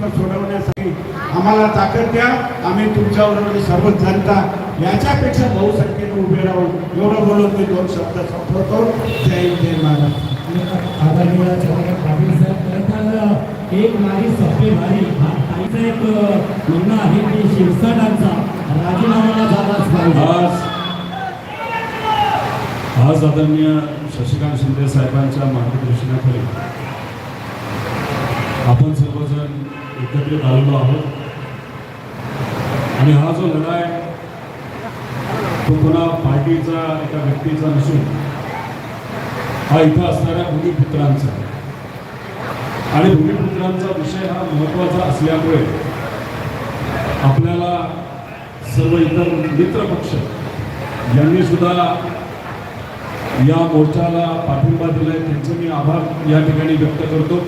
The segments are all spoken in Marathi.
प्रश्न सोडवण्यासाठी आम्हाला ताकद द्या. आम्ही तुमच्याबरोबर सर्व जनता याच्यापेक्षा बहुसंख्येने उभे राहून एवढं बोलून मी दोन शब्द संपवतो. जय हिंद जय महाराज. आदरणीय चंद्रकांत पाटील साहेब खरं तर एक नारी सभ्य भारी हा ताईचं एक म्हणणं आहे की शिरसाटांचा. राजीनामा झालाच पाहिजे. आज आज आदरणीय शशिकांत शिंदे साहेबांच्या मार्गदर्शनाखाली आपण सर्वजण एकत्रित आलेलो आहोत आणि हा जो लढा आहे तो कोणा पार्टीचा एका व्यक्तीचा नसून हा इथं असणाऱ्या भूमिपुत्रांचा. आणि भूमिपुत्रांचा विषय हा महत्त्वाचा असल्यामुळे आपल्याला सर्व इतर मित्र पक्ष यांनी सुद्धा या मोर्चाला पाठिंबा दिलाय. त्यांचे मी आभार या ठिकाणी व्यक्त करतो.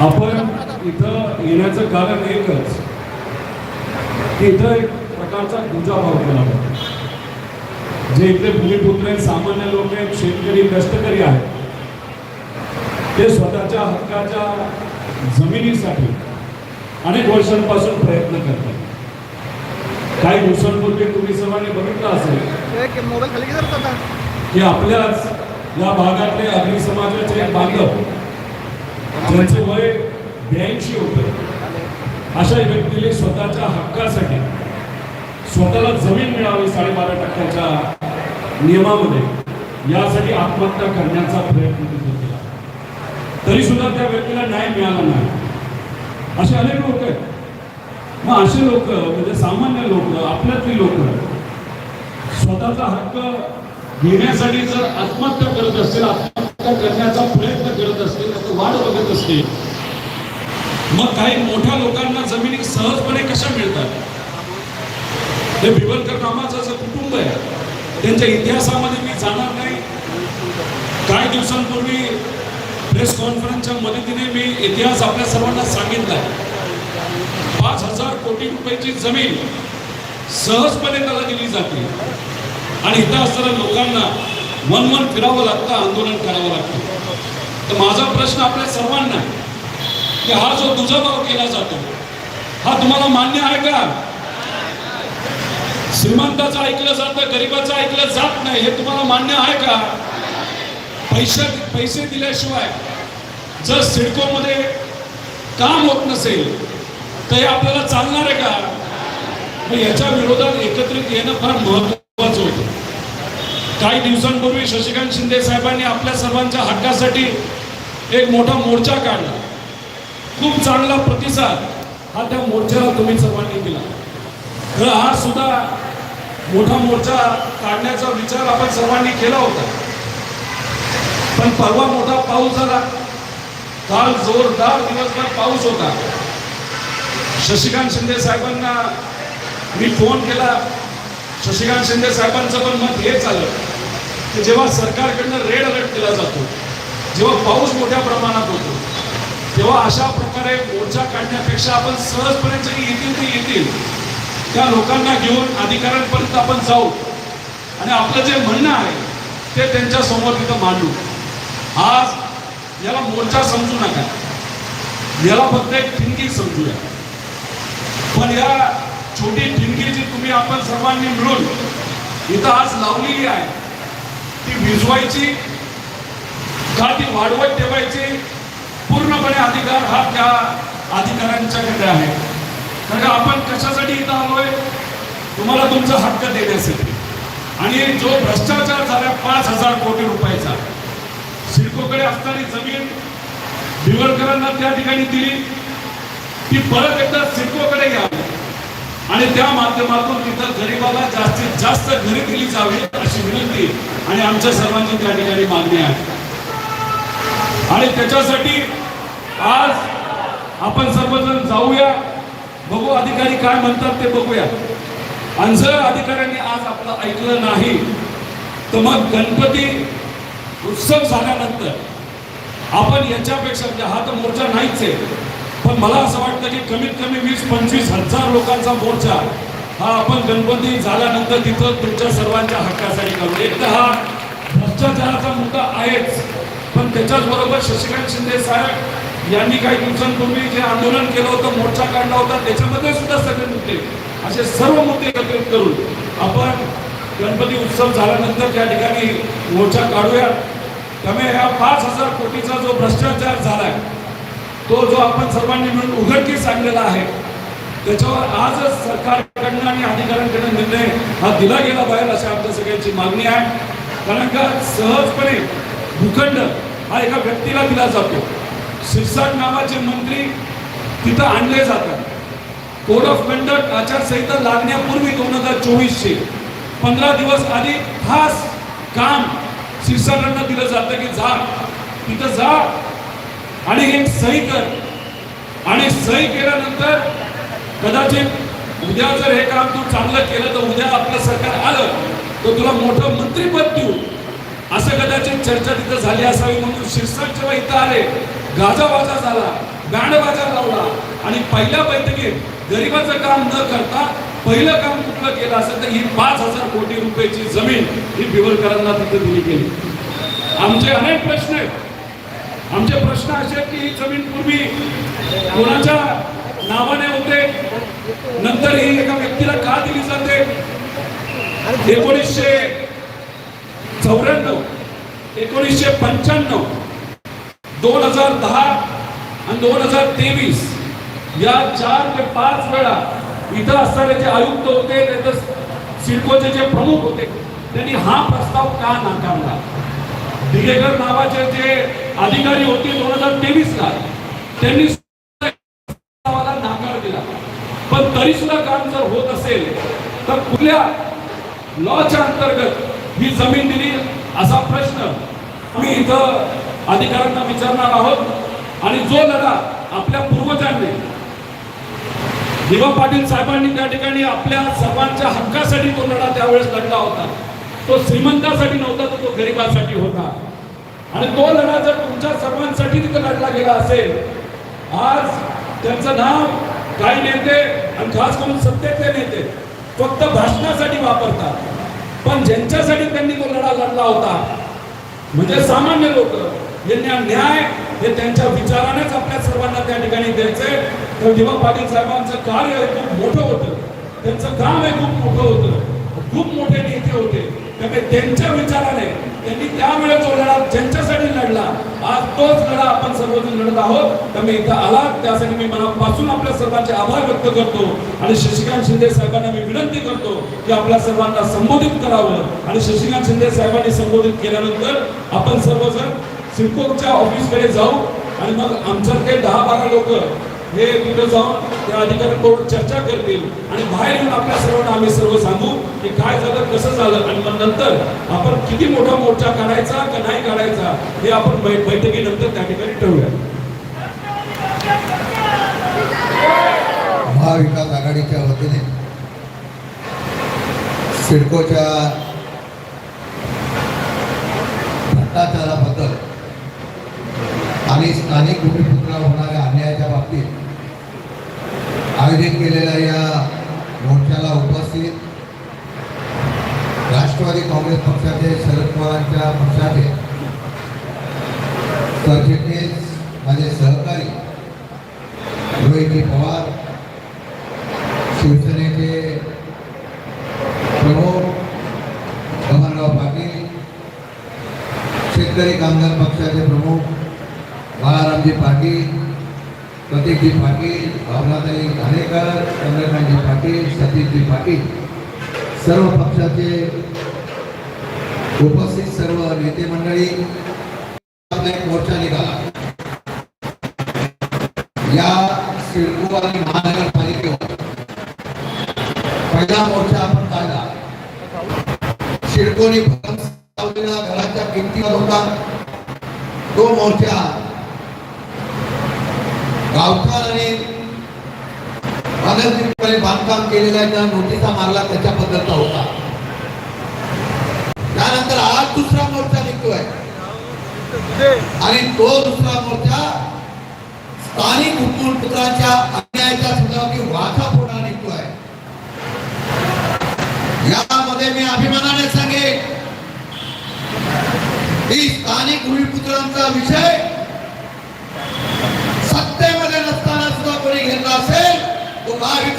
आपण इथं येण्याचं कारण एकच. की इथं एक प्रकारचा दुजाभाव केला होता. जे इथले भूमिपुत्र आहेत सामान्य लोक आहेत शेतकरी कष्टकरी आहेत ते स्वतःच्या हक्काच्या जमिनीसाठी अनेक वर्षांपासून प्रयत्न करतात. काही दिवसांपूर्वी तुम्ही सर्वांनी बघितलं असेल की आपल्याच या भागातले अग्नि समाजाचे एक बांधव ज्यांचे वय ब्याऐंशी होतं. अशा व्यक्तीने स्वतःच्या हक्कासाठी स्वतःला जमीन मिळावी साडेबारा टक्क्याच्या नियमामध्ये यासाठी आत्महत्या करण्याचा प्रयत्न केला. तरी सुद्धा त्या व्यक्तीला न्याय मिळाला नाही. असे अनेक लोक आहेत. मग असे लोक म्हणजे सामान्य लोक आपल्यातली लोक स्वतःचा हक्क घेण्यासाठी जर आत्महत्या करत असतील आत्महत्या करण्याचा प्रयत्न करत असतील वाट बघत असते. मग काही मोठ्या लोकांना जमिनी सहजपणे कशा मिळतात? हे भिवलकर नामाचं जे कुटुंब आहे. त्यांच्या इतिहासामध्ये मी जाणार नाही. काही दिवसांपूर्वी प्रेस कॉन्फरन्सच्या मदतीने मी इतिहास आपल्या सर्वांना सांगितला पाच हजार कोटी रुपयाची जमीन सहजपणे त्याला दिली जाते. आणि इथं असणाऱ्या लोकांना मनमन वन फिरावं लागतं आंदोलन करावं लागतं. तर माझा प्रश्न आपल्या सर्वांना की हा जो दुजाभाव केला जातो हा तुम्हाला मान्य आहे का? श्रीमंताचं ऐकलं जातं गरिबाचं ऐकलं जात नाही हे तुम्हाला मान्य आहे का? पैसे पैसे दिल्याशिवाय जर सिडकोमध्ये काम होत नसेल तर हे आपल्याला चालणार आहे का? मग याच्या विरोधात एकत्रित येणं फार महत्वाचं होतं. काही दिवसांपूर्वी शशिकांत शिंदे साहेबांनी आपल्या सर्वांच्या हक्कासाठी एक मोठा मोर्चा काढला. खूप चांगला प्रतिसाद हा त्या मोर्चाला तुम्ही सर्वांनी दिला. तर हा सुद्धा मोठा मोर्चा काढण्याचा विचार आपण सर्वांनी केला होता. पण परवा मोठा पाऊस झाला. काल जोरदार दिवसभर पाऊस होता. शशिकांत शिंदे साहेबांना मी फोन केला. शशिकांत शिंदे साहेबांचं पण मत हेच आलं की जेव्हा सरकारकडनं रेड अलर्ट केला जातो जेव्हा पाऊस मोठ्या प्रमाणात होतो तेव्हा अशा प्रकारे मोर्चा काढण्यापेक्षा आपण सहजपणे जरी येतील ते येतील त्या लोकांना घेऊन अधिकाऱ्यांपर्यंत आपण जाऊ. आणि आपलं जे म्हणणं आहे ते त्यांच्यासमोर तिथं मांडू. आज याला मोर्चा समजू नका. याला फक्त एक ठिणगी समजूया. पण या छोटी ठिणगी जी तुम्ही आपण सर्वांनी मिळून इथं आज लावलेली आहे ती भिजवायची का वाढवत ठेवायची पूर्णपणे अधिकार हा त्या अधिकाऱ्यांच्याकडे आहे. कारण आपण कशासाठी इथं आलोय? तुम्हाला तुमचा हक्क देण्यासाठी. आणि जो भ्रष्टाचार झाला पाच हजार कोटी रुपयाचा सिडकोकडे असणारी जमीन भिवरकरांना त्या ठिकाणी दिली. ती परत एकदा सिडकोकडे घ्यावी आणि त्या माध्यमातून तिथं गरीबाला जास्तीत जास्त घरी दिली जावी अशी विनंती आणि आमच्या सर्वांची त्या ठिकाणी मागणी आहे. आणि त्याच्यासाठी आज आपण सर्वजण जाऊया. बघू अधिकारी काय म्हणतात ते बघूया. आणि जर अधिकाऱ्यांनी आज आपलं ऐकलं नाही तर मग गणपती उत्सव झाल्यानंतर आपण याच्यापेक्षा म्हणजे हा तर मोर्चा नाहीच आहे. पण मला असं वाटतं की कमीत कमी वीस पंचवीस हजार लोकांचा मोर्चा हा आपण गणपती झाल्यानंतर तिथं तुमच्या सर्वांच्या हक्कासाठी करू. एक तर हा भ्रष्टाचाराचा मुद्दा आहेच. पण त्याच्याचबरोबर शशिकांत शिंदे साहेब यांनी काही दिवसांपूर्वी जे आंदोलन केलं होतं मोर्चा काढला होता त्याच्यामध्ये सुद्धा सगळे मुद्दे असे सर्व मुद्दे एकत्रित करून आपण गणपती उत्सव झाल्यानंतर त्या ठिकाणी मोर्चा काढूया. त्यामुळे ह्या पाच हजार कोटीचा जो भ्रष्टाचार झालाय तो जो आपण सर्वांनी मिळून उघडकीस आणलेला आहे त्याच्यावर आजच सरकारकडनं आणि अधिकाऱ्यांकडनं निर्णय हा दिला गेला पाहिजे अशी आमच्या सगळ्यांची मागणी आहे. कारण का सहजपणे भूखंड हा एका व्यक्तीला दिला जातो. सिरसाट नावाचे मंत्री तिथं आणले जातात. कोड ऑफ कंडक्ट आचारसंहिता लागण्यापूर्वी दोन हजार चोवीसचे. पंधरा दिवस आधी खास काम शिरसाटांना दिलं जातं की जा. तिथं जा आणि एक सही कर. आणि सही केल्यानंतर कदाचित उद्या जर हे काम तू चांगलं केलं तर उद्या आपलं सरकार आलं तर तुला मोठं मंत्रीपद देऊ. असं कदाचित चर्चा तिथं झाली असावी म्हणून शिरसाट जेव्हा इथं आले गाजावाजा झाला गाणबाजा लावला आणि पहिल्या बैठकीत गरिबाचं काम न करता पहिलं काम कुठलं केलं असेल तर ही पाच हजार कोटी रुपयाची जमीन ही बिवरकरांना तिथे दिली गेली. आमचे अनेक प्रश्न आहेत. आमचे प्रश्न असे आहेत की ही जमीन पूर्वी कोणाच्या नावाने होते? नंतर ही एका व्यक्तीला का दिली जाते? एकोणीसशे चौऱ्याण्णव एकोणीसशे पंच्याण्णव दोन हजार दहा आणि दोन हजार तेवीस या चार ते पाच वेळा इथं असणारे जे आयुक्त होते त्याचं सिडकोचे जे प्रमुख होते त्यांनी हा प्रस्ताव का नाकारला? दिगेकर नावाचे जे अधिकारी होते दोन हजार तेवीस ला त्यांनी प्रस्तावाला नाकार दिला. पण तरी सुद्धा काम जर होत असेल तर कुठल्या लॉच्या अंतर्गत ही जमीन दिली असा प्रश्न मी इथं अधिकाऱ्यांना विचारणार आहोत. आणि जो लढा आपल्या पूर्वजांनी दिवा पाटील साहेबांनी त्या ठिकाणी आपल्या सर्वांच्या हक्कासाठी तो लढा त्यावेळेस लढला होता. तो श्रीमंतासाठी नव्हता तर तो गरिबासाठी होता. आणि तो लढा जर तुमच्या सर्वांसाठी तिथे लढला गेला असेल आज त्यांचं नाव काही नेते आणि खास करून सत्तेचे नेते फक्त भाषणासाठी वापरतात. पण ज्यांच्यासाठी त्यांनी तो लढा लढला होता म्हणजे सामान्य लोक यांना न्याय हे त्यांच्या विचारानेच आपल्या सर्वांना त्या ठिकाणी द्यायचंय तर दिवा पाटील साहेबांचं कार्य हे खूप मोठं होतं. त्यांचं काम हे खूप मोठं होतं खूप मोठे नेते होते त्यामुळे त्यांच्या विचाराने त्यांनी त्यावेळेस तो लढा ज्यांच्यासाठी लढला आज तोच लढा आपण सर्वजण लढत आहोत. त्यामुळे इथं आला त्यासाठी मी मनापासून आपल्या सर्वांचे आभार व्यक्त करतो आणि शशिकांत शिंदे साहेबांना मी विनंती करतो की आपल्या सर्वांना संबोधित करावं. आणि शशिकांत शिंदे साहेबांनी संबोधित केल्यानंतर आपण सर्वजण सिडकोच्या ऑफिसकडे जाऊ आणि मग आमच्याकडे दहा बारा लोक हे तिथं जाऊन त्या अधिकाऱ्यांबरोबर चर्चा करतील आणि बाहेर येऊन आपल्या सर्वांना आम्ही सर्व सांगू की काय झालं कसं झालं आणि मग नंतर आपण किती मोठा मोर्चा काढायचा का नाही काढायचा हे आपण बैठकीनंतर त्या ठिकाणी ठरवूया. महाविकास आघाडीच्या वतीने सिडकोच्या भ्रष्टाचाराबद्दल आणि स्थानिक भूमिपुत्राला होणाऱ्या आयोजित केलेल्या या मोर्चाला उपस्थित राष्ट्रवादी काँग्रेस पक्षाचे शरद पवारांच्या पक्षाचे सरचिटणीस माझे सहकारी रोहितजी पवार शिवसेनेचे प्रमुख कमलराव पाटील शेतकरी कामगार पक्षाचे प्रमुख बाळारामजी पाटील प्रतीकजी पाटील भावनाताई घाणेकर चंद्रकांतजी पाटील सतीशजी पाटील. सर्व पक्षाचे उपस्थित सर्व नेते मंडळी मोर्चा निघाला. या सिडको आणि महानगरपालिकेवर पहिला मोर्चा आपण काढला. सिडकोनी घराच्या किमतीवर होता. तो मोर्चा गावठाण आणि अनधिकृतपणे बांधकाम केलेल्या त्या नोटिसा मारला त्याच्याबद्दलचा होता. त्यानंतर आज दुसरा मोर्चा निघतोय. आणि तो दुसरा मोर्चा स्थानिक पुत्रांच्या अन्यायाच्या सुद्धा वाचा फोडा निघतोय. यामध्ये मी अभिमानाने सांगेन की स्थानिक भूमिपुत्रांचा विषय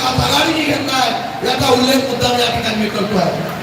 आघाडीने घेतलाय? याचा उल्लेख मुद्दा या ठिकाणी मी करतो आहे